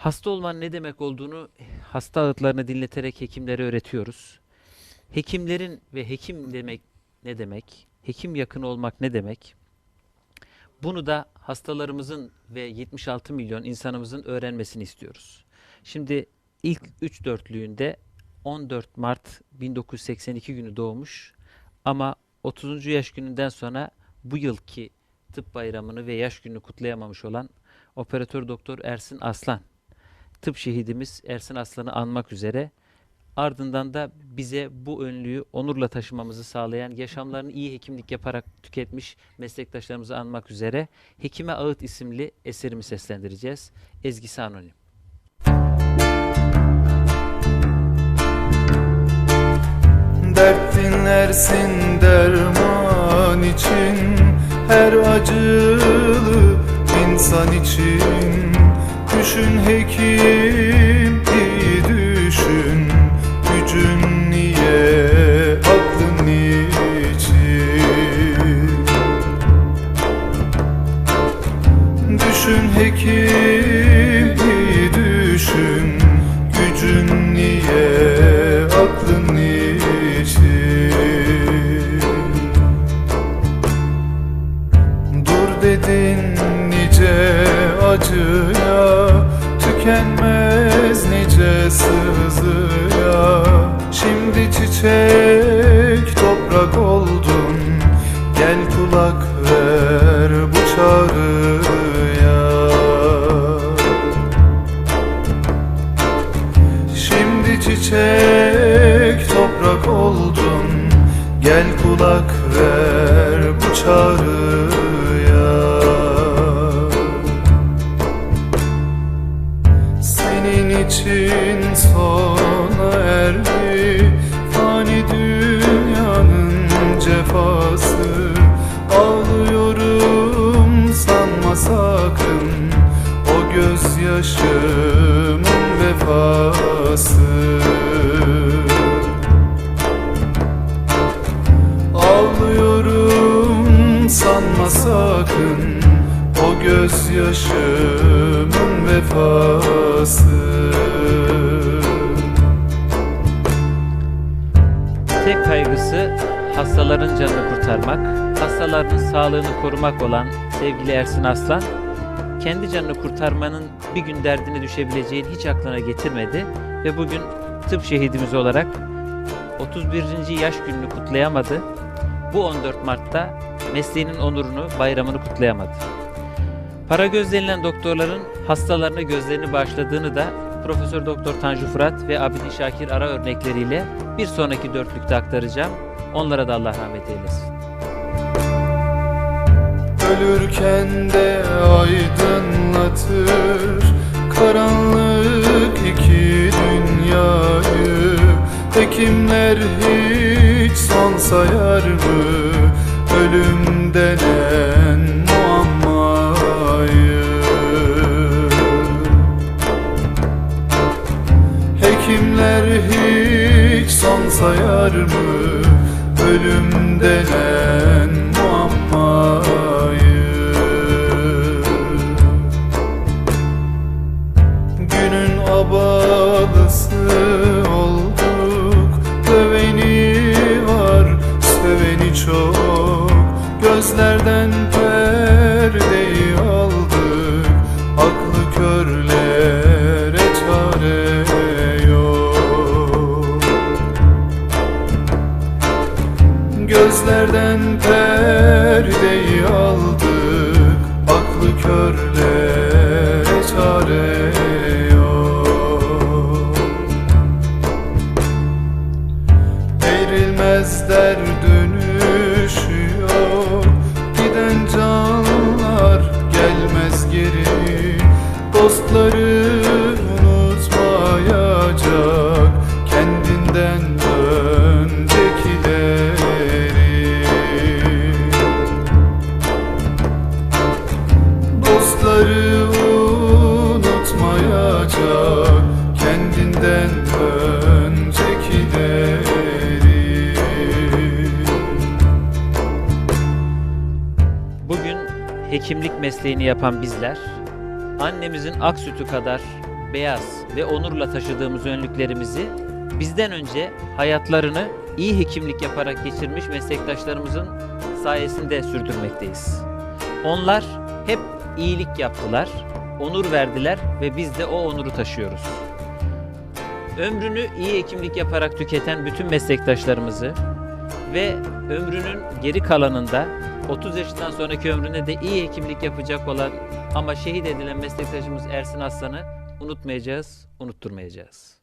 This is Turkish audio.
Hasta olmanın ne demek olduğunu hasta ağıtlarını dinleterek hekimlere öğretiyoruz. Hekimlerin ve hekim demek ne demek? Hekim yakını olmak ne demek? Bunu da hastalarımızın ve 76 milyon insanımızın öğrenmesini istiyoruz. Şimdi ilk 3 dörtlüğünde 14 Mart 1982 günü doğmuş ama 30. yaş gününden sonra bu yılki tıp bayramını ve yaş gününü kutlayamamış olan operatör doktor Ersin Aslan tıp şehidimiz Ersin Aslan'ı anmak üzere ardından da bize bu önlüğü onurla taşımamızı sağlayan yaşamlarını iyi hekimlik yaparak tüketmiş meslektaşlarımızı anmak üzere Hekime Ağıt isimli eserimi seslendireceğiz. Ezgisi anonim. Dert dinlersin Düşün hekim iyi düşün. Gücün niye aklın niçin? Dur dedin nice acıya Tükenmez nice sızıya. Şimdi çiçek çiçek toprak oldun. Gel kulak ver bu çağrıya. Senin için sona erdi. Fani dünyanın cefası. Ağlıyorum sanma sakın. O gözyaşımın vefası gözyaşımın vefası Tek kaygısı hastaların canını kurtarmak, hastaların sağlığını korumak olan sevgili Ersin Aslan, kendi canını kurtarmanın bir gün derdine düşebileceğini hiç aklına getirmedi ve bugün tıp şehidimiz olarak 31. yaş gününü kutlayamadı. Bu 14 Mart'ta mesleğinin onurunu, bayramını kutlayamadı. Para göz denilen doktorların hastalarına gözlerini bağışladığını da Profesör Doktor Tanju Fırat ve Abidi Şakir Ara örnekleriyle bir sonraki dörtlükte aktaracağım. Onlara da Allah rahmet eylesin. Ölürken de aydınlatır Karanlık iki dünyayı Hekimler hiç son sayar mı Ölüm denen sayar mı Ölüm dönüşü yok Giden canlar gelmez geri. Dostları unutmayacak Kendinden öncekileri. Dostları hekimlik mesleğini yapan bizler, annemizin ak sütü kadar beyaz ve onurla taşıdığımız önlüklerimizi bizden önce hayatlarını iyi hekimlik yaparak geçirmiş meslektaşlarımızın sayesinde sürdürmekteyiz. Onlar hep iyilik yaptılar, onur verdiler ve biz de o onuru taşıyoruz. Ömrünü iyi hekimlik yaparak tüketen bütün meslektaşlarımızı ve ömrünün geri kalanında 30 yaşından sonraki ömrüne de iyi hekimlik yapacak olan ama şehit edilen meslektaşımız Ersin Aslan'ı unutmayacağız, unutturmayacağız.